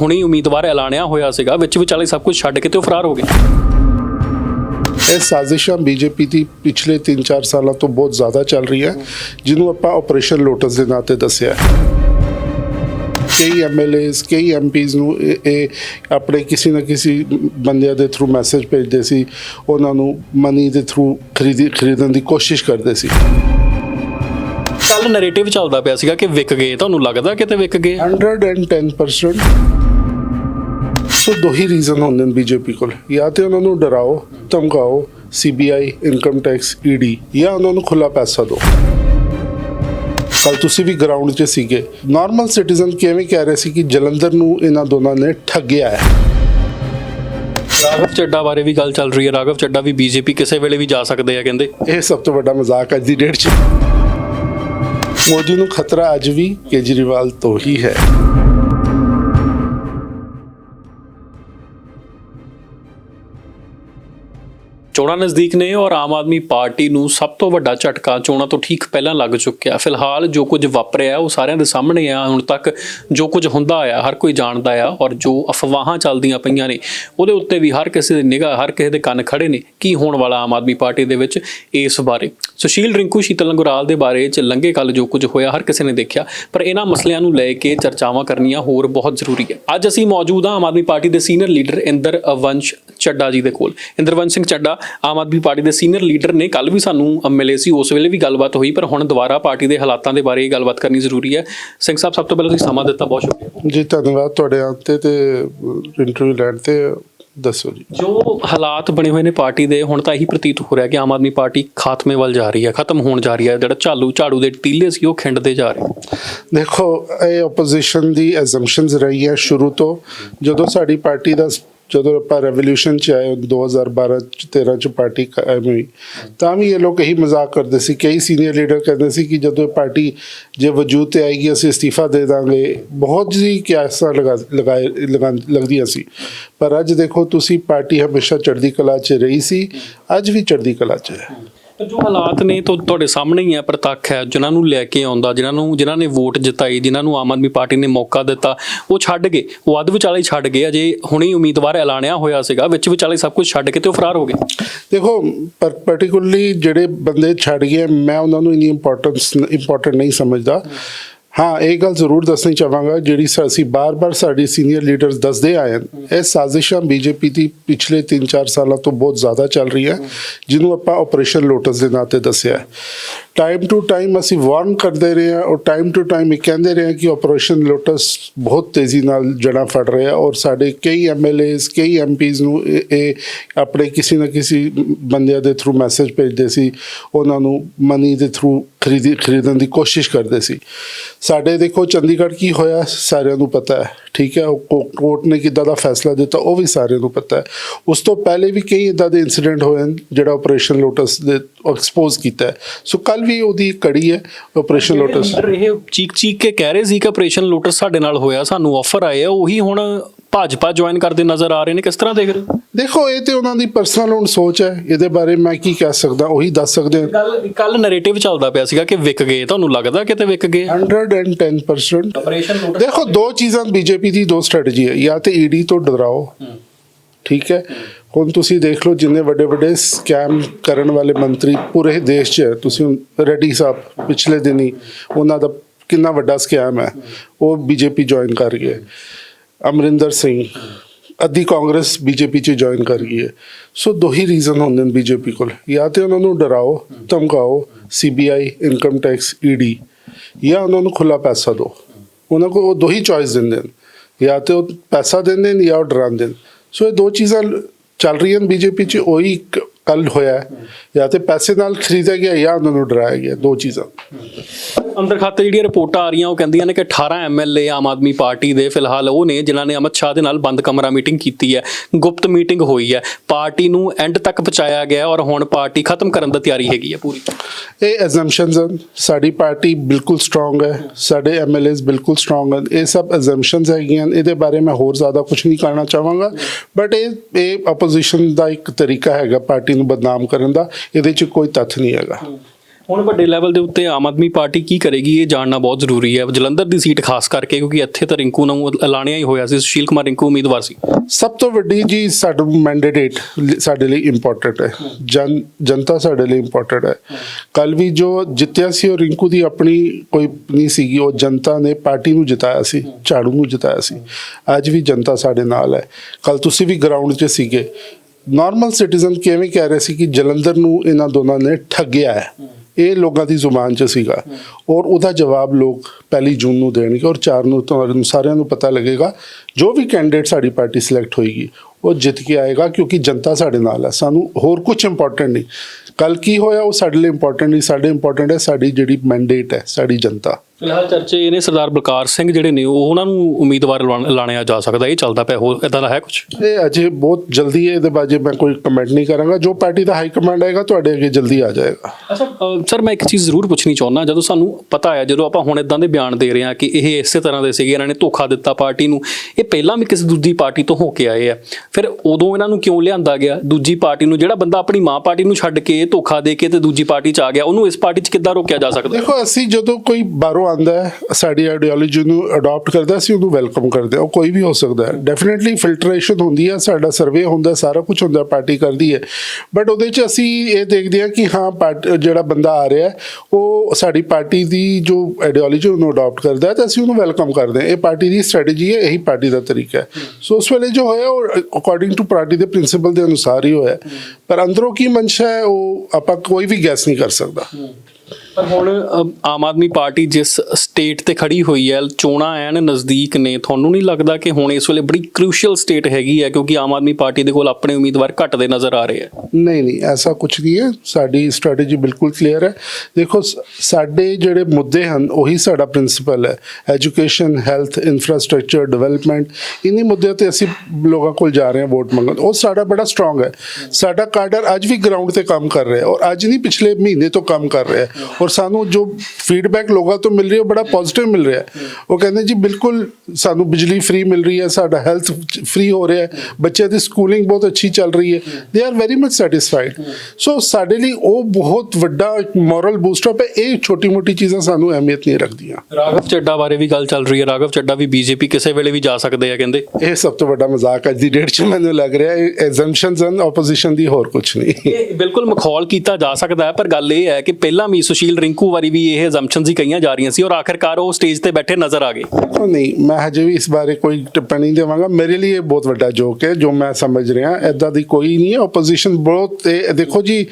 ਹੁਣੇ ਉਮੀਦਵਾਰ ਐਲਾਨਿਆ ਹੋਇਆ ਸੀਗਾ ਵਿੱਚ ਵਿਚਾਲੇ ਸਭ ਕੁਝ ਛੱਡ ਕੇ ਤੇ ਉਹ ਫਰਾਰ ਹੋ ਗਏ। ਇਹ ਸਾਜ਼ਿਸ਼ਾਂ ਬੀਜੇਪੀ ਦੀ ਪਿਛਲੇ 3-4 ਸਾਲਾਂ ਤੋਂ ਬਹੁਤ ਜ਼ਿਆਦਾ ਚੱਲ ਰਹੀ ਹੈ ਜਿਹਨੂੰ ਆਪਾਂ ਆਪਰੇਸ਼ਨ ਲੋਟਸ ਦੇ ਨਾਂ ਤੇ ਦੱਸਿਆ ਹੈ। ਕਈ ਐਮਐਲਏਸ ਕਈ ਐਮਪੀਜ਼ ਨੂੰ ਇਹ ਇਹ ਆਪਣੇ ਕਿਸੇ ਨਾ ਕਿਸੇ ਬੰਦਿਆਂ ਦੇ ਥਰੂ ਮੈਸੇਜ ਭੇਜਦੇ ਸੀ ਉਹਨਾਂ ਨੂੰ ਮਨੀ ਦੇ ਥਰੂ ਖਰੀਦੀ ਖਰੀਦਣ ਦੀ ਕੋਸ਼ਿਸ਼ ਕਰਦੇ ਸੀ। ਕੱਲ ਨੈਰੇਟਿਵ ਚੱਲਦਾ ਪਿਆ ਸੀਗਾ ਕਿ ਵਿਕ ਗਏ ਤੁਹਾਨੂੰ ਲੱਗਦਾ ਕਿਤੇ ਵਿਕ ਗਏ? 110% ਸੋ ਦੋ ਹੀ ਰੀਜ਼ਨ ਹੁੰਦੇ ਨੇ ਬੀਜੇਪੀ ਕੋਲ। ਜਾਂ ਤੇ ਉਹਨਾਂ ਨੂੰ ਡਰਾਓ ਧਮਕਾਓ ਸੀਬੀਆਈ ਇਨਕਮ ਟੈਕਸ ਈਡੀ ਜਾਂ ਉਹਨਾਂ ਨੂੰ ਖੁੱਲਾ ਪੈਸਾ ਦਿਓ। ਕੱਲ ਤੁਸੀਂ ਵੀ ਗਰਾਊਂਡ 'ਚ ਸੀਗੇ। ਨਾਰਮਲ ਸਿਟੀਜ਼ਨ ਕਿਵੇਂ ਕਹਿ ਰਹੇ ਸੀ ਕਿ ਜਲੰਧਰ ਨੂੰ ਇਹਨਾਂ ਦੋਨਾਂ ਨੇ ਠੱਗਿਆ ਹੈ? ਰਾਘਵ ਚੱਡਾ ਬਾਰੇ ਵੀ ਗੱਲ ਚੱਲ ਰਹੀ ਹੈ। ਰਾਘਵ ਚੱਡਾ ਵੀ ਬੀਜੇਪੀ ਕਿਸੇ ਵੇਲੇ ਵੀ ਜਾ ਸਕਦੇ ਆ ਕਹਿੰਦੇ। ਇਹ ਸਭ ਤੋਂ ਵੱਡਾ ਮਜ਼ਾਕ ਅੱਜ ਦੀ ਡੇਟ 'ਚ। ਮੋਦੀ ਨੂੰ ਖਤਰਾ ਅੱਜ ਵੀ ਕੇਜਰੀਵਾਲ ਤੋਂ ਹੀ ਹੈ। ਚੋਣਾਂ ਨਜ਼ਦੀਕ ਨੇ ਔਰ ਆਮ ਆਦਮੀ ਪਾਰਟੀ ਨੂੰ ਸਭ ਤੋਂ ਵੱਡਾ ਝਟਕਾ ਚੋਣਾਂ ਤੋਂ ਠੀਕ ਪਹਿਲਾਂ ਲੱਗ ਚੁੱਕਿਆ। ਫਿਲਹਾਲ ਜੋ ਕੁਝ ਵਾਪਰਿਆ, ਉਹ ਸਾਰਿਆਂ ਦੇ ਸਾਹਮਣੇ ਆ। ਹੁਣ ਤੱਕ ਜੋ ਕੁਝ ਹੁੰਦਾ ਆ ਹਰ ਕੋਈ ਜਾਣਦਾ ਆ ਔਰ ਜੋ ਅਫਵਾਹਾਂ ਚੱਲਦੀਆਂ ਪਈਆਂ ਨੇ, ਉਹਦੇ ਉੱਤੇ ਵੀ ਹਰ ਕਿਸੇ ਦੀ ਨਿਗਾਹ, ਹਰ ਕਿਸੇ ਦੇ ਕੰਨ ਖੜੇ ਨੇ ਕੀ ਹੋਣ ਵਾਲਾ ਆਮ ਆਦਮੀ ਪਾਰਟੀ ਦੇ ਵਿੱਚ ਇਸ ਬਾਰੇ। ਸੁਸ਼ੀਲ ਰਿੰਕੂ, ਸ਼ੀਤਲ ਗੁਰਾਲ ਦੇ ਬਾਰੇ ਚ ਲੰਗੇ ਕੱਲ ਜੋ ਕੁਝ ਹੋਇਆ, ਹਰ ਕਿਸੇ ਨੇ ਦੇਖਿਆ। ਪਰ ਇਹਨਾਂ ਮਸਲਿਆਂ ਨੂੰ ਲੈ ਕੇ ਚਰਚਾਵਾਂ ਕਰਨੀਆਂ ਹੋਰ ਬਹੁਤ ਜ਼ਰੂਰੀ ਹੈ। ਅੱਜ ਅਸੀਂ ਮੌਜੂਦ ਹਾਂ ਆਮ ਆਦਮੀ ਪਾਰਟੀ ਦੇ ਸੀਨੀਅਰ ਲੀਡਰ ਇੰਦਰ ਵੰਸ਼ ਚੱਡਾ ਜੀ ਦੇ ਕੋਲ। ਇੰਦਰਵੰਸ਼ ਸਿੰਘ ਚੱਡਾ ਆਮ ਆਦਮੀ ਪਾਰਟੀ ਦੇ ਸੀਨੀਅਰ ਲੀਡਰ ਨੇ ਕੱਲ ਵੀ ਸਾਨੂੰ ਮਿਲੇ ਸੀ ਉਸ ਵੇਲੇ ਵੀ ਗੱਲਬਾਤ ਹੋਈ ਪਰ ਹੁਣ ਦੁਬਾਰਾ ਪਾਰਟੀ ਦੇ ਹਾਲਾਤਾਂ ਦੇ ਬਾਰੇ ਗੱਲਬਾਤ ਕਰਨੀ ਜ਼ਰੂਰੀ ਹੈ। ਸਿੰਘ ਸਾਹਿਬ ਸਭ ਤੋਂ ਪਹਿਲਾਂ ਤੁਸੀਂ ਸਮਾਂ ਦਿੱਤਾ ਬਹੁਤ ਸ਼ੁਕਰੀਆ। ਜੀ ਧੰਨਵਾਦ ਤੁਹਾਡੇ ਆਂਤੇ ਤੇ ਇੰਟਰਵਿਊ ਲੈਣ ਤੇ ਦੱਸੋ ਜੀ। ਜੋ ਹਾਲਾਤ ਬਣੇ ਹੋਏ ਨੇ ਪਾਰਟੀ ਦੇ ਹੁਣ ਤਾਂ ਇਹੀ ਪ੍ਰਤੀਤ ਹੋ ਰਿਹਾ ਕਿ ਆਮ ਆਦਮੀ ਪਾਰਟੀ ਖਾਤਮੇ ਵੱਲ ਜਾ ਰਹੀ ਹੈ ਖਤਮ ਹੋਣ ਜਾ ਰਹੀ ਹੈ। ਜਿਹੜਾ ਝਾਲੂ ਝਾੜੂ ਦੇ ਟੀਲੇ ਸੀ ਉਹ ਖਿੰਡਦੇ ਜਾ ਰਹੇ ਦੇਖੋ ਇਹ ਆਪੋਜੀਸ਼ਨ ਦੀ ਅਸੰਪਸ਼ਨਸ ਰਹੀ ਹੈ ਸ਼ੁਰੂ ਤੋਂ। ਜਦੋਂ ਸਾਡੀ ਪਾਰਟੀ ਦਾ ਜਦੋਂ ਆਪਾਂ ਰੈਵੋਲੂਸ਼ਨ ਚ ਆਏ 2012 ਚ 13 ਚ ਪਾਰਟੀ ਕਾਇਮ ਹੋਈ, ਤਾਂ ਵੀ ਇਹ ਲੋਕ ਇਹੀ ਮਜ਼ਾਕ ਕਰਦੇ ਸੀ ਕਈ ਸੀਨੀਅਰ ਲੀਡਰ ਕਹਿੰਦੇ ਸੀ ਕਿ ਜਦੋਂ ਇਹ ਪਾਰਟੀ ਜੇ ਵਜੂਦ ਤੇ ਆਏਗੀ, ਅਸੀਂ ਅਸਤੀਫਾ ਦੇ ਦਾਂਗੇ। ਬਹੁਤ ਜੀ ਕਿਆਸਾਂ ਲਗਾ ਲਗਾਏ, ਲਗਾ- ਲੱਗਦੀਆਂ ਸੀ। ਪਰ ਅੱਜ ਦੇਖੋ, ਤੁਸੀਂ ਪਾਰਟੀ ਹਮੇਸ਼ਾ ਚੜ੍ਹਦੀ ਕਲਾ 'ਚ ਰਹੀ ਸੀ, ਅੱਜ ਵੀ ਚੜ੍ਹਦੀ ਕਲਾ 'ਚ ਹੈ। ਪਰ ਜੋ ਹਾਲਾਤ ਨੇ ਤਾਂ ਤੁਹਾਡੇ ਸਾਹਮਣੇ ਹੀ ਹੈ, ਪ੍ਰਤੱਖ ਹੈ, ਜਿਨ੍ਹਾਂ ਨੂੰ ਲੈ ਕੇ ਆਉਂਦਾ, ਜਿਨ੍ਹਾਂ ਨੂੰ ਜਿਨ੍ਹਾਂ ਨੇ ਵੋਟ ਜਿਤਾਈ, ਜਿਨ੍ਹਾਂ ਨੂੰ ਆਮ ਆਦਮੀ ਪਾਰਟੀ ਨੇ ਮੌਕਾ ਦਿੱਤਾ, ਉਹ ਛੱਡ ਗਏ। ਉਹ ਅੱਧ ਵਿਚਾਲੇ ਛੱਡ ਗਏ, ਅਜੇ ਹੁਣੇ ਉਮੀਦਵਾਰ ਐਲਾਨਿਆ ਹੋਇਆ ਸੀਗਾ, ਵਿੱਚ ਵਿਚਾਲੇ ਸਭ ਕੁਝ ਛੱਡ ਕੇ ਤੇ ਉਹ ਫਰਾਰ ਹੋ ਗਏ। ਦੇਖੋ, ਪਰ ਪਾਰਟਿਕੂਲਰਲੀ ਜਿਹੜੇ ਬੰਦੇ ਛੱਡ ਗਏ, ਮੈਂ ਉਹਨਾਂ ਨੂੰ ਇਨੀ ਇੰਪੋਰਟੈਂਸ ਇੰਪੋਰਟੈਂਟ ਨਹੀਂ ਸਮਝਦਾ। ਹਾਂ, ਇਹ ਗੱਲ ਜ਼ਰੂਰ ਦੱਸਣੀ ਚਾਹਾਂਗਾ ਜਿਹੜੀ ਸ- ਅਸੀਂ ਬਾਰ-ਬਾਰ ਸਾਡੀ ਸੀਨੀਅਰ ਲੀਡਰਸ ਦੱਸਦੇ ਆਏ ਹਨ। ਇਹ ਸਾਜ਼ਿਸ਼ਾਂ ਬੀਜੇਪੀ ਦੀ ਪਿਛਲੇ 3-4 ਸਾਲਾਂ ਤੋਂ ਬਹੁਤ ਜ਼ਿਆਦਾ ਚੱਲ ਰਹੀ ਹੈ, ਜਿਹਨੂੰ ਆਪਾਂ ਆਪਰੇਸ਼ਨ ਲੋਟਸ ਦੇ ਨਾਂ ਤੇ ਦੱਸਿਆ ਟਾਈਮ ਟੂ ਟਾਈਮ ਅਸੀਂ ਵਾਰਨ ਕਰਦੇ ਰਹੇ ਹਾਂ ਔਰ ਟਾਈਮ ਟੂ ਟਾਈਮ ਇਹ ਕਹਿੰਦੇ ਰਹੇ ਹਾਂ ਕਿ ਆਪਰੇਸ਼ਨ ਲੋਟਸ ਬਹੁਤ ਤੇਜ਼ੀ ਨਾਲ ਜੜਾਂ ਫੜ ਰਿਹਾ ਔਰ ਸਾਡੇ ਕਈ ਐਮਐਲਏਸ ਕਈ ਐਮਪੀਜ਼ ਨੂੰ ਇਹ ਆਪਣੇ ਕਿਸੇ ਨਾ ਕਿਸੇ ਬੰਦਿਆਂ ਦੇ ਥਰੂ ਮੈਸੇਜ ਭੇਜਦੇ ਸੀ, ਉਹਨਾਂ ਨੂੰ ਮਨੀ ਦੇ ਥਰੂ ਖਰੀਦੀ ਖਰੀਦਣ ਦੀ ਕੋਸ਼ਿਸ਼ ਕਰਦੇ ਸੀ। ਸਾਡੇ ਦੇਖੋ ਚੰਡੀਗੜ੍ਹ ਕੀ ਹੋਇਆ ਸਾਰਿਆਂ ਨੂੰ ਪਤਾ ਹੈ ਠੀਕ ਹੈ? ਉਹ ਕੋਰਟ ਨੇ ਕਿੱਦਾਂ ਦਾ ਫੈਸਲਾ ਦਿੱਤਾ ਉਹ ਵੀ ਸਾਰਿਆਂ ਨੂੰ ਪਤਾ ਹੈ। ਉਸ ਤੋਂ ਪਹਿਲੇ ਵੀ ਕਈ ਇਦਾਂ ਦੇ ਇਨਸੀਡੈਂਟ ਹੋਏ ਹਨ ਜਿਹੜਾ ਆਪਰੇਸ਼ਨ ਲੋਟਸ ਦੇ ਐਕਸਪੋਜ਼ ਕੀਤਾ ਸੋ ਕੱਲ ਵੀ ਉਹਦੀ ਕੜੀ ਹੈ ਆਪਰੇਸ਼ਨ ਲੋਟਸ ਇਹ ਚੀਕ ਚੀਕ ਕੇ ਕਹਿ ਰਹੇ ਸੀ ਕਿ ਆਪਰੇਸ਼ਨ ਲੋਟਸ ਸਾਡੇ ਨਾਲ ਹੋਇਆ ਸਾਨੂੰ ਆਫਰ ਆਏ ਆ ਉਹੀ ਹੁਣ ਭਾਜਪਾ ਜੁਆਇਨ ਕਰਦੇ ਨਜ਼ਰ ਆ ਰਹੇ ਨੇ ਕਿਸ ਤਰ੍ਹਾਂ ਦੇਖ ਰਹੇ ਹੋ? ਦੇਖੋ ਇਹ ਤੇ ਉਹਨਾਂ ਦੀ ਪਰਸਨਲ ਹੁਣ ਸੋਚ ਹੈ ਇਹਦੇ ਬਾਰੇ ਮੈਂ ਕੀ ਕਹਿ ਸਕਦਾ ਉਹੀ ਦੱਸ ਸਕਦੇ ਹਨ ਕੱਲ ਕੱਲ ਨੈਰੇਟਿਵ ਚੱਲਦਾ ਪਿਆ ਸੀਗਾ ਕਿ ਵਿਕ ਗਏ ਤੁਹਾਨੂੰ ਲੱਗਦਾ ਕਿਤੇ ਵਿਕ ਗਏ? 110% ਆਪਰੇਸ਼ਨ ਦੇਖੋ ਦੋ ਚੀਜ਼ਾਂ ਬੀਜੇਪੀ ਦੀ ਦੋ ਸਟ੍ਰੈਟਜੀ ਹੈ ਜਾਂ ਤੇ ਈਡੀ ਤੋਂ ਡਰਾਓ। ਠੀਕ ਹੈ? ਹੁਣ ਤੁਸੀਂ ਦੇਖ ਲਓ ਜਿੰਨੇ ਵੱਡੇ ਵੱਡੇ ਸਕੈਮ ਕਰਨ ਵਾਲੇ ਮੰਤਰੀ ਪੂਰੇ ਦੇਸ਼ 'ਚ ਹੈ ਤੁਸੀਂ ਹੁਣ ਰੈਡੀ ਸਾਹਿਬ ਪਿਛਲੇ ਦਿਨੀ ਉਹਨਾਂ ਦਾ ਕਿੰਨਾ ਵੱਡਾ ਸਕੈਮ ਹੈ ਉਹ ਬੀਜੇਪੀ ਜੁਆਇਨ ਕਰ ਗਏ ਅਮਰਿੰਦਰ ਸਿੰਘ, ਅੱਧੀ ਕਾਂਗਰਸ ਬੀਜੇਪੀ 'ਚ ਜੁਆਇਨ ਕਰ ਗਈ ਹੈ। ਸੋ ਦੋ ਹੀ ਰੀਜ਼ਨ ਹੁੰਦੇ ਨੇ ਬੀਜੇਪੀ ਕੋਲ। ਜਾਂ ਤੇ ਉਹਨਾਂ ਨੂੰ ਡਰਾਓ, ਧਮਕਾਓ ਸੀਬੀਆਈ ਇਨਕਮ ਟੈਕਸ ਈਡੀ ਜਾਂ ਉਹਨਾਂ ਨੂੰ ਖੁੱਲਾ ਪੈਸਾ ਦਿਓ। ਉਹਨਾਂ ਕੋਲ ਉਹ ਦੋ ਹੀ ਚੋਇਸ ਦਿੰਦੇ ਨੇ। ਜਾਂ ਤੇ ਉਹ ਪੈਸਾ ਦਿੰਦੇ ਨੇ ਜਾਂ ਉਹ ਡਰਾਉਂਦੇ ਨੇ। ਸੋ ਇਹ ਦੋ ਚੀਜ਼ਾਂ ਚੱਲ ਰਹੀਆਂ ਨੇ ਬੀਜੇਪੀ 'ਚ। ਉਹੀ ਕੱਲ ਹੋਇਆ। ਜਾਂ ਤੇ ਪੈਸੇ ਨਾਲ ਖਰੀਦਿਆ ਗਿਆ ਜਾਂ ਉਹਨਾਂ ਨੂੰ ਡਰਾਇਆ ਗਿਆ ਦੋ ਚੀਜ਼ਾਂ। ਅੰਦਰ ਖਾਤੇ ਜਿਹੜੀਆਂ ਰਿਪੋਰਟਾਂ ਆ ਰਹੀਆਂ ਉਹ ਕਹਿੰਦੀਆਂ ਨੇ ਕਿ 18 ਐਮਐਲਏ ਆਮ ਆਦਮੀ ਪਾਰਟੀ ਦੇ ਫਿਲਹਾਲ ਉਹ ਨੇ ਜਿਨ੍ਹਾਂ ਨੇ ਅਮਿਤ ਸ਼ਾਹ ਦੇ ਨਾਲ ਬੰਦ ਕਮਰਾ ਮੀਟਿੰਗ ਕੀਤੀ ਹੈ। ਗੁਪਤ ਮੀਟਿੰਗ ਹੋਈ ਹੈ। ਪਾਰਟੀ ਨੂੰ ਐਂਡ ਤੱਕ ਪਹੁੰਚਾਇਆ ਗਿਆ ਔਰ ਹੁਣ ਪਾਰਟੀ ਖਤਮ ਕਰਨ ਦੀ ਤਿਆਰੀ ਹੈਗੀ ਹੈ ਪੂਰੀ। ਇਹ ਅਜ਼ੰਪਸ਼ਨਸ ਹਨ। ਸਾਡੀ ਪਾਰਟੀ ਬਿਲਕੁਲ ਸਟਰੋਂਗ ਹੈ। ਸਾਡੇ ਐਮਐਲਏਸ ਬਿਲਕੁਲ ਸਟਰੋਂਗ ਹਨ। ਇਹ ਸਭ ਅਜ਼ੰਪਸ਼ਨਸ ਹੈਗੀਆਂ ਇਹਦੇ ਬਾਰੇ ਮੈਂ ਹੋਰ ਜ਼ਿਆਦਾ ਕੁਝ ਨਹੀਂ ਕਹਿਣਾ ਚਾਹਾਂਗਾ। ਬਟ ਇਹ ਇਹ ਆਪੋਜੀਸ਼ਨ ਦਾ ਇੱਕ ਤਰੀਕਾ ਹੈਗਾ ਪਾਰਟੀ ਨੂੰ ਬਦਨਾਮ ਕਰਨ ਦਾ ਇਹਦੇ 'ਚ ਕੋਈ ਤੱਥ ਨਹੀਂ ਹੈਗਾ। ਹੁਣ ਵੱਡੇ ਲੈਵਲ ਦੇ ਉੱਤੇ ਆਮ ਆਦਮੀ ਪਾਰਟੀ ਕੀ ਕਰੇਗੀ ਇਹ ਜਾਣਨਾ ਬਹੁਤ ਜ਼ਰੂਰੀ ਹੈ। ਜਲੰਧਰ ਦੀ ਸੀਟ ਖਾਸ ਕਰਕੇ ਕਿਉਂਕਿ ਇੱਥੇ ਤਾਂ ਰਿੰਕੂ ਨੂੰ ਐਲਾਨਿਆ ਹੀ ਹੋਇਆ ਸੀ ਸੁਸ਼ੀਲ ਕੁਮਾਰ ਰਿੰਕੂ ਉਮੀਦਵਾਰ ਸੀ। ਸਭ ਤੋਂ ਵੱਡੀ ਜੀ ਸਾਡਾ ਮੈਂਡੇਟ ਸਾਡੇ ਲਈ ਇੰਪੋਰਟੈਂਟ ਹੈ। ਜਨ ਜਨਤਾ ਸਾਡੇ ਲਈ ਇੰਪੋਰਟੈਂਟ ਹੈ। ਕੱਲ ਵੀ ਜੋ ਜਿੱਤਿਆ ਸੀ ਉਹ ਰਿੰਕੂ ਦੀ ਆਪਣੀ ਕੋਈ ਨਹੀਂ ਸੀਗੀ ਉਹ ਜਨਤਾ ਨੇ ਪਾਰਟੀ ਨੂੰ ਜਿਤਾਇਆ ਸੀ ਝਾੜੂ ਨੂੰ ਜਿਤਾਇਆ ਸੀ। ਅੱਜ ਵੀ ਜਨਤਾ ਸਾਡੇ ਨਾਲ ਹੈ। ਕੱਲ ਤੁਸੀਂ ਵੀ ਗਰਾਊਂਡ 'ਚ ਸੀਗੇ। ਨਾਰਮਲ ਸਿਟੀਜ਼ਨ ਕਿਵੇਂ ਕਹਿ ਰਹੇ ਸੀ ਕਿ ਜਲੰਧਰ ਨੂੰ ਇਹਨਾਂ ਦੋਨਾਂ ਨੇ ਠੱਗਿਆ ਹੈ? ਇਹ ਲੋਕਾਂ ਦੀ ਜ਼ੁਬਾਨ 'ਚ ਸੀਗਾ। ਔਰ ਉਹਦਾ ਜਵਾਬ ਲੋਕ ਪਹਿਲੀ ਜੂਨ ਨੂੰ ਦੇਣਗੇ ਔਰ 4 ਨੂੰ ਤੁਹਾਨੂੰ ਸਾਰਿਆਂ ਨੂੰ ਪਤਾ ਲੱਗੇਗਾ। ਜੋ ਵੀ ਕੈਂਡੀਡੇਟ ਸਾਡੀ ਪਾਰਟੀ ਸਿਲੈਕਟ ਹੋਏਗੀ, ਉਹ ਜਿੱਤ ਕੇ ਆਏਗਾ ਕਿਉਂਕਿ ਜਨਤਾ ਸਾਡੇ ਨਾਲ ਹੈ। ਸਾਨੂੰ ਹੋਰ ਕੁਝ ਇੰਪੋਰਟੈਂਟ ਨਹੀਂ। ਕੱਲ ਕੀ ਹੋਇਆ? ਉਹ ਸਾਡੇ ਲਈ ਇੰਪੋਰਟੈਂਟ ਨਹੀਂ। ਸਾਡੇ ਇੰਪੋਰਟੈਂਟ ਹੈ ਸਾਡੀ ਜਿਹੜੀ ਮੈਂਡੇਟ ਹੈ, ਸਾਡੀ ਜਨਤਾ। ਫਿਲਹਾਲ ਚਰਚੇ ਇਹ ਨੇ ਸਰਦਾਰ ਬਲਕਾਰ ਸਿੰਘ ਜਿਹੜੇ ਨੇ ਉਹ ਉਹਨਾਂ ਨੂੰ ਉਮੀਦਵਾਰ ਐਲਾਨਿਆ ਜਾ ਸਕਦਾ ਇਹ ਚੱਲਦਾ ਪਿਆ ਹੋਰ ਇਦਾਂ ਦਾ ਹੈ ਕੁਝ ਇਹ ਅਜੇ ਬਹੁਤ ਜਲਦੀ ਹੈ ਇਹਦੇ ਬਾਰੇ ਮੈਂ ਕੋਈ ਕਮੈਂਟ ਨਹੀਂ ਕਰਾਂਗਾ। ਜੋ ਪਾਰਟੀ ਦਾ ਹਾਈ ਕਮਾਂਡ ਆਏਗਾ ਤੁਹਾਡੇ ਅੱਗੇ ਜਲਦੀ ਆ ਜਾਏਗਾ। ਅੱਛਾ ਸਰ ਮੈਂ ਇੱਕ ਚੀਜ਼ ਜ਼ਰੂਰ ਪੁੱਛਣੀ ਚਾਹੁੰਦਾ ਜਦੋਂ ਸਾਨੂੰ ਪਤਾ ਹੈ ਜਦੋਂ ਆਪਾਂ ਹੁਣ ਇਦਾਂ ਦੇ ਬਿਆਨ ਦੇ ਰਹੇ ਹਾਂ ਕਿ ਇਹ ਇਸੇ ਤਰ੍ਹਾਂ ਦੇ ਸੀਗੇ ਇਹਨਾਂ ਨੇ ਧੋਖਾ ਦਿੱਤਾ ਪਾਰਟੀ ਨੂੰ ਇਹ ਪਹਿਲਾਂ ਵੀ ਕਿਸੇ ਦੂਜੀ ਪਾਰਟੀ ਤੋਂ ਹੋ ਕੇ ਆਏ ਆ। ਫਿਰ ਉਦੋਂ ਇਹਨਾਂ ਨੂੰ ਕਿਉਂ ਲਿਆਂਦਾ ਗਿਆ? ਦੂਜੀ ਪਾਰਟੀ ਨੂੰ ਜਿਹੜਾ ਬੰਦਾ ਆਪਣੀ ਮਾਂ ਪਾਰਟੀ ਨੂੰ ਛੱਡ ਕੇ ਧੋਖਾ ਦੇ ਕੇ ਤੇ ਦੂਜੀ ਪਾਰਟੀ 'ਚ ਆ ਗਿਆ ਉਹਨੂੰ ਇਸ ਪਾਰਟੀ 'ਚ ਕਿੱਦਾਂ ਰੋਕਿਆ ਜਾ ਸਕਦਾ? ਦੇਖੋ ਅਸੀਂ ਜਦੋਂ ਕੋਈ ਬਾਹਰੋਂ ਆਂਦਾ ਸਾਡੀ ਆਈਡੀਓਲੋਜੀ ਨੂੰ ਅਡਾਪਟ ਕਰਦਾ ਅਸੀਂ ਉਹਨੂੰ ਵੈਲਕਮ ਕਰਦੇ ਹਾਂ, ਉਹ ਕੋਈ ਵੀ ਹੋ ਸਕਦਾ ਹੈ। ਡੈਫੀਨਿਟਲੀ ਫਿਲਟਰੇਸ਼ਨ ਹੁੰਦੀ ਹੈ, ਸਾਡਾ ਸਰਵੇ ਹੁੰਦਾ ਸਾਰਾ ਕੁਝ ਹੁੰਦਾ ਪਾਰਟੀ ਕਰਦੀ ਹੈ। ਬਟ ਉਹਦੇ 'ਚ ਅਸੀਂ ਇਹ ਦੇਖਦੇ ਹਾਂ ਕਿ ਹਾਂ ਪਾਰਟ- ਜਿਹੜਾ ਬੰਦਾ ਆ ਰਿਹਾ ਉਹ ਸਾਡੀ ਪਾਰਟੀ ਦੀ ਜੋ ਆਈਡੀਓਲੋਜੀ ਉਹਨੂੰ ਅਡਾਪਟ ਕਰਦਾ ਹੈ, ਤਾਂ ਅਸੀਂ ਉਹਨੂੰ ਵੈਲਕਮ ਕਰਦੇ ਹਾਂ। ਇਹ ਪਾਰਟੀ ਦੀ ਸਟ੍ਰੈਟਜੀ ਹੈ, ਇਹੀ ਪਾਰਟੀ ਦਾ ਤਰੀਕਾ ਹੈ। ਸੋ ਉਸ ਵੇਲੇ ਜੋ ਹੋਇਆ, ਉਹ ਅਕੋਰਡਿੰਗ ਟੂ ਪਾਰਟੀ ਦੇ ਪ੍ਰਿੰਸੀਪਲ ਦੇ ਅਨੁਸਾਰ ਹੀ ਹੋਇਆ। ਪਰ ਅੰਦਰੋਂ ਕੀ ਮਨਸ਼ਾ ਹੈ, ਉਹ ਆਪਾਂ ਕੋਈ ਵੀ ਗੈਸ ਨਹੀਂ ਕਰ ਸਕਦਾ। ਪਰ ਹੁਣ ਆਮ ਆਦਮੀ ਪਾਰਟੀ ਜਿਸ ਸਟੇਟ ਤੇ ਖੜੀ ਹੋਈ ਹੈ, ਚੋਣਾਂ ਐਨ ਨਜ਼ਦੀਕ ਨੇ, ਤੁਹਾਨੂੰ ਨਹੀਂ ਲੱਗਦਾ ਕਿ ਹੁਣ ਇਸ ਵੇਲੇ ਬੜੀ ਕ੍ਰੂਸ਼ੀਅਲ ਸਟੇਟ ਹੈਗੀ ਹੈ, ਕਿਉਂਕਿ ਆਮ ਆਦਮੀ ਪਾਰਟੀ ਦੇ ਕੋਲ ਆਪਣੇ ਉਮੀਦਵਾਰ ਘਟਦੇ ਨਜ਼ਰ ਆ ਰਹੇ ਆ ਨਹੀਂ ਨਹੀਂ, ਐਸਾ ਕੁਝ ਨਹੀਂ ਹੈ। ਸਾਡੀ ਸਟ੍ਰੈਟਜੀ ਬਿਲਕੁਲ ਕਲੀਅਰ ਹੈ। ਦੇਖੋ, ਸ- ਸਾਡੇ ਜਿਹੜੇ ਮੁੱਦੇ ਹਨ, ਉਹੀ ਸਾਡਾ ਪ੍ਰਿੰਸੀਪਲ ਹੈ। ਐਜੂਕੇਸ਼ਨ ਹੈਲਥ ਇਨਫਰਾਸਟ੍ਰਕਚਰ ਡਿਵੈਲਪਮੈਂਟ ਇਨੀ ਮੁੱਦਿਆਂ ਤੇ ਅਸੀਂ ਲੋਕਾਂ ਕੋਲ ਜਾ ਰਹੇ ਹਾਂ ਵੋਟ ਮੰਗਣ। ਉਹ ਸਾਡਾ ਬੜਾ ਸਟਰੋਂਗ ਹੈ। ਸਾਡਾ ਕਾਡਰ ਅੱਜ ਵੀ ਗਰਾਊਂਡ ਤੇ ਕੰਮ ਕਰ ਰਿਹਾ ਹੈ ਔਰ ਅੱਜ ਨਹੀਂ, ਪਿਛਲੇ ਮਹੀਨੇ ਤੋਂ ਕੰਮ ਕਰ ਰਿਹਾ ਹੈ। ਔਰ ਸਾਨੂੰ ਜੋ ਫੀਡਬੈਕ ਲੋਕਾਂ ਤੋਂ ਮਿਲ ਰਹੀ ਹੈ ਬੜਾ ਪੋਜ਼ਿਟਿਵ ਮਿਲ ਰਿਹਾ ਹੈ। ਉਹ ਕਹਿੰਦੇ ਜੀ ਬਿਲਕੁਲ ਸਾਨੂੰ ਬਿਜਲੀ ਫ੍ਰੀ ਮਿਲ ਰਹੀ ਹੈ ਸਾਡਾ ਹੈਲਥ ਫ੍ਰੀ ਹੋ ਰਿਹਾ ਹੈ। ਬੱਚਿਆਂ ਦੀ ਸਕੂਲਿੰਗ ਬਹੁਤ ਅੱਛੀ ਚੱਲ ਰਹੀ ਹੈ। They are very much satisfied so ਸਾਡੇ ਲਈ ਉਹ ਬਹੁਤ ਵੱਡਾ ਮੋਰਲ ਬੂਸਟਅਪ ਹੈ। ਇਹ ਛੋਟੀ ਮੋਟੀ ਚੀਜ਼ਾਂ ਸਾਨੂੰ ਅਹਿਮੀਅਤ ਨਹੀਂ ਰੱਖਦੀਆਂ। ਰਾਘਵ ਚੱਡਾ ਬਾਰੇ ਵੀ ਗੱਲ ਚੱਲ ਰਹੀ ਹੈ। ਰਾਘਵ ਚੱਡਾ ਵੀ ਬੀਜੇਪੀ ਕਿਸੇ ਵੇਲੇ ਵੀ ਜਾ ਸਕਦੇ ਆ ਕਹਿੰਦੇ। ਇਹ ਸਭ ਤੋਂ ਵੱਡਾ ਮਜ਼ਾਕ ਅੱਜ ਦੀ ਡੇਟ 'ਚ ਮੈਨੂੰ ਲੱਗ ਰਿਹਾ ਹੈ। ਐਜ਼ੰਪਸ਼ਨਸ ਹਨ ਆਪੋਜੀਸ਼ਨ ਦੀ ਹੋਰ ਕੁਝ ਨਹੀਂ। ਬਿਲਕੁਲ ਮਖੌਲ ਕੀਤਾ ਜਾ ਸਕਦਾ ਹੈ ਪਰ ਗੱਲ ਇਹ ਹੈ ਕਿ ਪਹਿਲਾਂ ਵੀ ਸੁਸ਼ੀਲ ਰਿੰਕੂ ਵਾਰੀ ਵੀ ਇਹ ਅਜ਼ੰਪਸ਼ਨਸ ਹੀ ਕਹੀਆਂ ਜਾ ਰਹੀਆਂ ਸੀ ਔਰ ਆਖਿਰਕਾਰ ਉਹ ਸਟੇਜ ਤੇ ਬੈਠੇ ਨਜ਼ਰ ਆ ਗਏ। ਉਹ ਨਹੀਂ, ਮੈਂ ਹਜੇ ਵੀ ਇਸ ਬਾਰੇ ਕੋਈ ਟਿੱਪਣੀ ਨਹੀਂ ਦੇਵਾਂਗਾ। ਮੇਰੇ ਲਈ ਇਹ ਬਹੁਤ ਵੱਡਾ ਜੋਕ ਹੈ, ਜੋ ਮੈਂ ਸਮਝ ਰਿਹਾ। ਐਦਾਂ ਦੀ ਕੋਈ ਨਹੀਂ ਹੈ। ਆਪੋਜੀਸ਼ਨ ਬਹੁਤ ਦੇਖੋ ਜੀ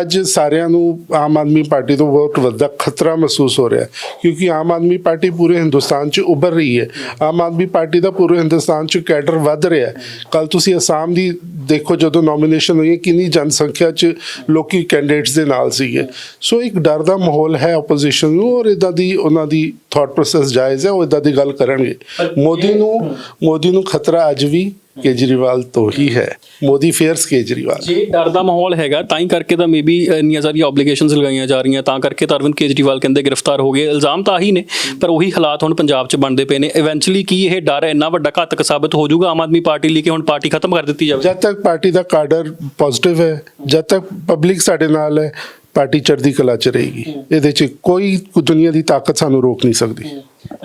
ਅੱਜ ਸਾਰਿਆਂ ਨੂੰ ਆਮ ਆਦਮੀ ਪਾਰਟੀ ਤੋਂ ਬਹੁਤ ਵੱਡਾ ਖਤਰਾ ਮਹਿਸੂਸ ਹੋ ਰਿਹਾ ਹੈ। ਕਿਉਂਕਿ ਆਮ ਆਦਮੀ ਪਾਰਟੀ ਪੂਰੇ ਹਿੰਦੁਸਤਾਨ 'ਚ ਉੱਭਰ ਰਹੀ ਹੈ। ਆਮ ਆਦਮੀ ਪਾਰਟੀ ਦਾ ਪੂਰੇ ਹਿੰਦੁਸਤਾਨ 'ਚ ਕੈਡਰ ਵੱਧ ਰਿਹਾ ਹੈ। ਕੱਲ ਤੁਸੀਂ ਅਸਾਮ ਦੀ ਦੇਖੋ, ਜਦੋਂ ਨੋਮੀਨੇਸ਼ਨ ਹੋਈ ਕਿੰਨੀ ਜਨਸੰਖਿਆ 'ਚ ਲੋਕੀ ਕੈਂਡੀਡੇਟਸ ਦੇ ਨਾਲ ਸੀਗੇ। ਸੋ ਇੱਕ ਡਰ ਦਾ ਮਾਹੌਲ ਹੈ ਆਪੋਜੀਸ਼ਨ ਨੂੰ ਔਰ ਇਦਾਂ ਦੀ ਉਹਨਾਂ ਦੀ ਥਾਟ ਪ੍ਰੋਸੈਸ ਜਾਇਜ਼ ਹੈ ਉਹ ਇਦਾਂ ਦੀ ਗੱਲ ਕਰਨਗੇ। ਮੋਦੀ ਨੂੰ ਮੋਦੀ ਨੂੰ ਖਤਰਾ ਅੱਜ ਵੀ ਕੇਜਰੀਵਾਲ ਤੋਂ ਹੀ ਹੈ। ਮੋਦੀ ਫੇਅਰਸ ਕੇਜਰੀਵਾਲ। ਜੇ ਡਰ ਦਾ ਮਾਹੌਲ ਹੈਗਾ ਤਾਂ ਹੀ ਕਰਕੇ ਤਾਂ ਮੇਬੀ ਇੰਨੀਆਂ ਸਾਰੀਆਂ ਆਬਲੀਗੇਸ਼ਨਸ ਲਗਾਈਆਂ ਜਾ ਰਹੀਆਂ ਤਾਂ ਕਰਕੇ ਤਾਂ ਅਰਵਿੰਦ ਕੇਜਰੀਵਾਲ ਕਹਿੰਦੇ ਗ੍ਰਿਫਤਾਰ ਹੋ ਗਏ। ਇਲਜ਼ਾਮ ਤਾਂ ਆਹੀ ਨੇ ਪਰ ਉਹੀ ਹਾਲਾਤ ਹੁਣ ਪੰਜਾਬ 'ਚ ਬਣਦੇ ਪਏ ਨੇ। ਇਵੈਂਚੁਅਲੀ ਕੀ ਇਹ ਡਰ ਇੰਨਾ ਵੱਡਾ ਘਾਤਕ ਸਾਬਤ ਹੋ ਜਾਊਗਾ? ਆਮ ਆਦਮੀ ਪਾਰਟੀ ਲਈ ਕਿ ਹੁਣ ਪਾਰਟੀ ਖਤਮ ਕਰ ਦਿੱਤੀ ਜਾਵੇ? ਜਦ ਤੱਕ ਪਾਰਟੀ ਦਾ ਕਾਡਰ ਪੋਜ਼ਿਟਿਵ ਹੈ ਜਦ ਤੱਕ ਪਬਲਿਕ ਸਾਡੇ ਨਾਲ ਹੈ ਪਾਰਟੀ ਚੜ੍ਹਦੀ ਕਲਾ ਚ ਰਹੇਗੀ। ਇਹਦੇ ਚ ਕੋਈ ਦੁਨੀਆ ਦੀ ਤਾਕਤ ਸਾਨੂੰ ਰੋਕ ਨਹੀਂ ਸਕਦੀ।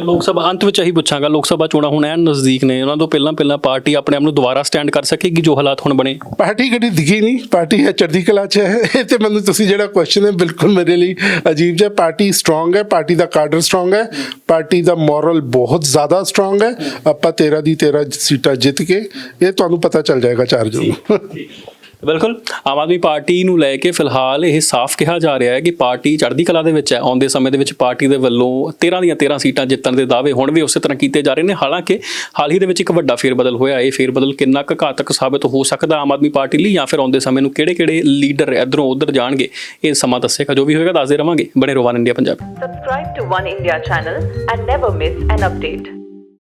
ਲੋਕ ਸਭਾ ਅੰਤ ਵਿੱਚ ਇਹੀ ਪੁੱਛਾਂਗਾ ਲੋਕ ਸਭਾ ਚੋਣਾਂ ਹੁਣ ਐਨ ਨਜ਼ਦੀਕ ਨੇ ਉਹਨਾਂ ਤੋਂ ਪਹਿਲਾਂ ਪਹਿਲਾਂ ਪਾਰਟੀ ਆਪਣੇ ਆਪ ਨੂੰ ਦੁਬਾਰਾ ਸਟੈਂਡ ਕਰ ਸਕੇਗੀ ਜੋ ਹਾਲਾਤ ਹੁਣ ਬਣੇ? ਪਾਰਟੀ ਕਦੀ ਦਿਖੀ ਨਹੀਂ ਪਾਰਟੀ ਹੈ ਚੜ੍ਹਦੀ ਕਲਾ ਚ ਹੈ। ਇਹ ਤੇ ਮੈਨੂੰ ਤੁਸੀਂ ਜਿਹੜਾ ਕੁਐਸਚਨ ਹੈ ਬਿਲਕੁਲ ਮੇਰੇ ਲਈ ਅਜੀਬ ਜਿਹਾ ਪਾਰਟੀ ਸਟਰੋਂਗ ਹੈ ਪਾਰਟੀ ਦਾ ਕਾਡਰ ਸਟਰੋਂਗ ਹੈ ਪਾਰਟੀ ਦਾ ਮੋਰਲ ਬਹੁਤ ਜ਼ਿਆਦਾ ਸਟਰੋਂਗ ਹੈ। ਆਪਾਂ 13 ਦੀ 13 ਸੀਟਾਂ ਜਿੱਤ ਕੇ ਇਹ ਤੁਹਾਨੂੰ ਪਤਾ ਚੱਲ ਜਾਏਗਾ 4 ਜੂਨ। ਨੂੰ ਬਿਲਕੁਲ, ਆਮ ਆਦਮੀ ਪਾਰਟੀ ਨੂੰ ਲੈ ਕੇ ਫਿਲਹਾਲ ਇਹ ਸਾਫ਼ ਕਿਹਾ ਜਾ ਰਿਹਾ ਹੈ ਕਿ ਪਾਰਟੀ ਚੜ੍ਹਦੀ ਕਲਾ ਦੇ ਵਿੱਚ ਹੈ। ਆਉਂਦੇ ਸਮੇਂ ਦੇ ਵਿੱਚ ਪਾਰਟੀ ਦੇ ਵੱਲੋਂ 13 ਦੀਆਂ 13 ਸੀਟਾਂ ਜਿੱਤਣ ਦੇ ਦਾਅਵੇ ਹੁਣ ਵੀ ਉਸੇ ਤਰ੍ਹਾਂ ਕੀਤੇ ਜਾ ਰਹੇ ਨੇ। ਹਾਲਾਂਕਿ ਹਾਲ ਹੀ ਦੇ ਵਿੱਚ ਇੱਕ ਵੱਡਾ ਫੇਰਬਦਲ ਹੋਇਆ। ਇਹ ਫੇਰਬਦਲ ਕਿੰਨਾ ਕੁ ਘਾਤਕ ਸਾਬਤ ਹੋ ਸਕਦਾ ਆਮ ਆਦਮੀ ਪਾਰਟੀ ਲਈ ਜਾਂ ਫਿਰ ਆਉਂਦੇ ਸਮੇਂ ਨੂੰ ਕਿਹੜੇ-ਕਿਹੜੇ ਲੀਡਰ ਇਧਰੋਂ ਉਧਰ ਜਾਣਗੇ, ਇਹ ਸਮਾਂ ਦੱਸੇਗਾ। ਜੋ ਵੀ ਹੋਏਗਾ, ਦੱਸਦੇ ਰਵਾਂਗੇ। ਬਣੇ ਰੋਵਾਨ India Punjab Subscribe to One India channel and never miss an update.